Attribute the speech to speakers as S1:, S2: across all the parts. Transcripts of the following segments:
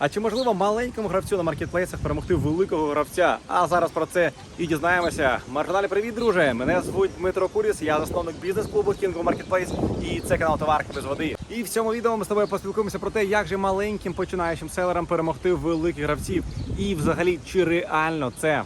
S1: А чи можливо маленькому гравцю на маркетплейсах перемогти великого гравця? А зараз про це і дізнаємося. Маржиналі, привіт, друже! Мене звуть Дмитро Куріс, я засновник бізнес-клубу Kingo Marketplace і це канал Товарки без води. І в цьому відео ми з тобою поспілкуємося про те, як же маленьким починаючим селерам перемогти великих гравців, і взагалі чи реально це.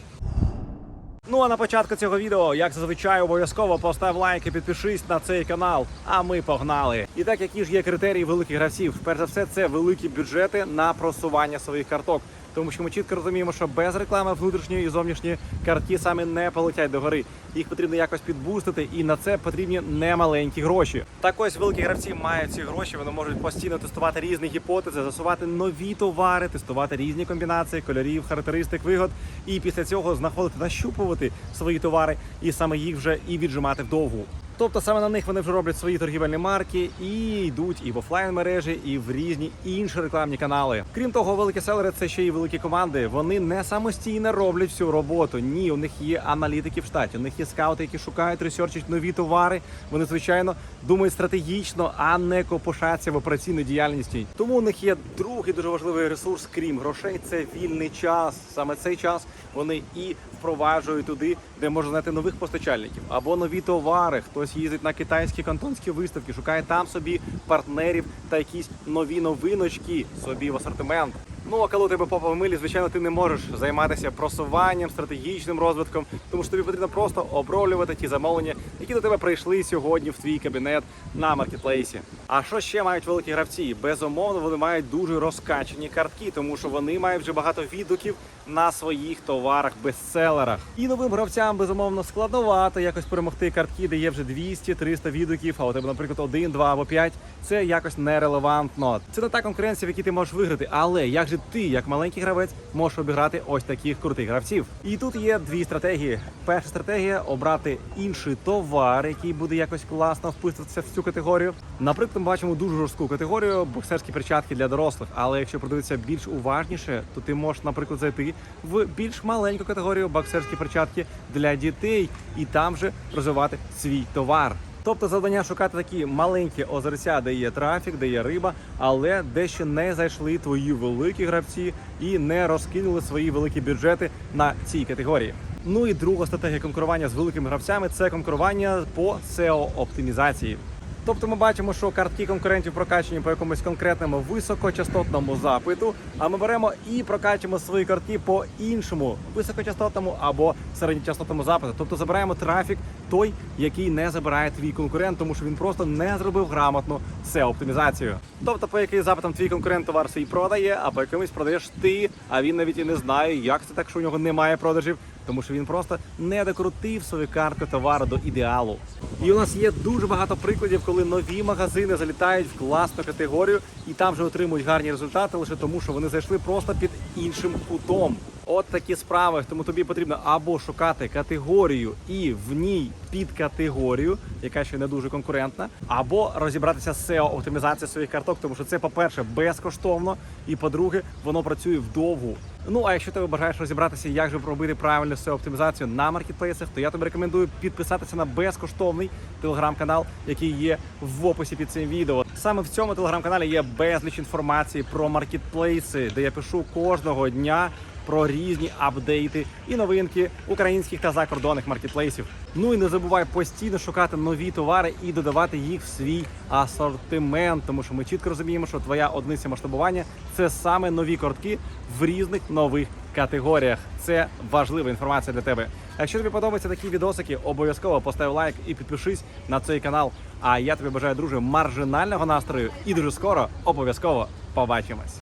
S1: Ну а на початку цього відео, як зазвичай, обов'язково постав лайк і підпишись на цей канал. А ми погнали. І так, які ж є критерії великих гравців? Перш за все, це великі бюджети на просування своїх карток. Тому що ми чітко розуміємо, що без реклами внутрішньої і зовнішньої картки саме не полетять до гори. Їх потрібно якось підбустити, і на це потрібні немаленькі гроші. Так ось великі гравці мають ці гроші. Вони можуть постійно тестувати різні гіпотези, засувати нові товари, тестувати різні комбінації кольорів, характеристик, вигод. І після цього знаходити, нащупувати свої товари і саме їх вже і віджимати вдовгу. Тобто саме на них вони вже роблять свої торгівельні марки і йдуть і в офлайн мережі, і в різні інші рекламні канали. Крім того, великі селери це ще й великі команди. Вони не самостійно роблять всю роботу. Ні, у них є аналітики в штаті. У них є скаути, які шукають ресерчать нові товари. Вони звичайно думають стратегічно, а не копошаться в операційній діяльності. Тому у них є другий дуже важливий ресурс, крім грошей. Це вільний час. Саме цей час вони і впроваджують туди, де можна знайти нових постачальників або нові товари. Хтось їздить на китайські кантонські виставки, шукає там собі партнерів та якісь нові новиночки собі в асортимент. Ну а коли у тебе попа в милі, звичайно, ти не можеш займатися просуванням, стратегічним розвитком, тому що тобі потрібно просто оброблювати ті замовлення, які до тебе прийшли сьогодні в твій кабінет на маркетплейсі. А що ще мають великі гравці? Безумовно, вони мають дуже розкачані картки, тому що вони мають вже багато відгуків на своїх товарах, бестселерах. І новим гравцям безумовно складновато якось перемогти картки, де є вже 200-300 відгуків, а у тебе, наприклад, один, два або п'ять. Це якось нерелевантно. Це не та конкуренція, в якій ти можеш виграти. Але як же ти, як маленький гравець, можеш обіграти ось таких крутих гравців? І тут є дві стратегії. Перша стратегія обрати інший товар, який буде якось класно вписуватися в цю категорію. Наприклад, ми бачимо дуже жорстку категорію боксерські перчатки для дорослих. Але якщо продивитися більш уважніше, то ти можеш, наприклад, зайти в більш маленьку категорію боксерські перчатки для дітей і там же розвивати свій товар. Тобто завдання шукати такі маленькі озерця, де є трафік, де є риба, але де ще не зайшли твої великі гравці і не розкинули свої великі бюджети на цій категорії. Ну і друга стратегія конкурування з великими гравцями це конкурування по SEO оптимізації. Тобто ми бачимо, що картки конкурентів прокачені по якомусь конкретному високочастотному запиту. А ми беремо і прокачуємо свої картки по іншому високочастотному або середньочастотному запиту. Тобто забираємо трафік той, який не забирає твій конкурент, тому що він просто не зробив грамотну SEO оптимізацію. Тобто, по який запитам твій конкурент товар свій продає, а по якимось продаєш ти, а він навіть і не знає, як це так, що у нього немає продажів. Тому що він просто не докрутив свою картку товару до ідеалу. І у нас є дуже багато прикладів, коли нові магазини залітають в класну категорію і там вже отримують гарні результати лише тому, що вони зайшли просто під іншим кутом. От такі справи. Тому тобі потрібно або шукати категорію і в ній під категорію, яка ще не дуже конкурентна, або розібратися з SEO оптимізацією своїх карток, тому що це, по-перше, безкоштовно, і по-друге, воно працює вдовгу. Ну а якщо ти бажаєш розібратися, як же робити правильну SEO оптимізацію на маркетплейсах, то я тобі рекомендую підписатися на безкоштовний телеграм-канал, який є в описі під цим відео. Саме в цьому телеграм-каналі є безліч інформації про маркетплейси, де я пишу кожного дня про різні апдейти і новинки українських та закордонних маркетплейсів. Ну і не забувай постійно шукати нові товари і додавати їх в свій асортимент, тому що ми чітко розуміємо, що твоя одиниця масштабування це саме нові картки в різних нових категоріях. Це важлива інформація для тебе. Якщо тобі подобаються такі відосики, обов'язково постав лайк і підпишись на цей канал. А я тобі бажаю, друже, маржинального настрою і дуже скоро обов'язково побачимось.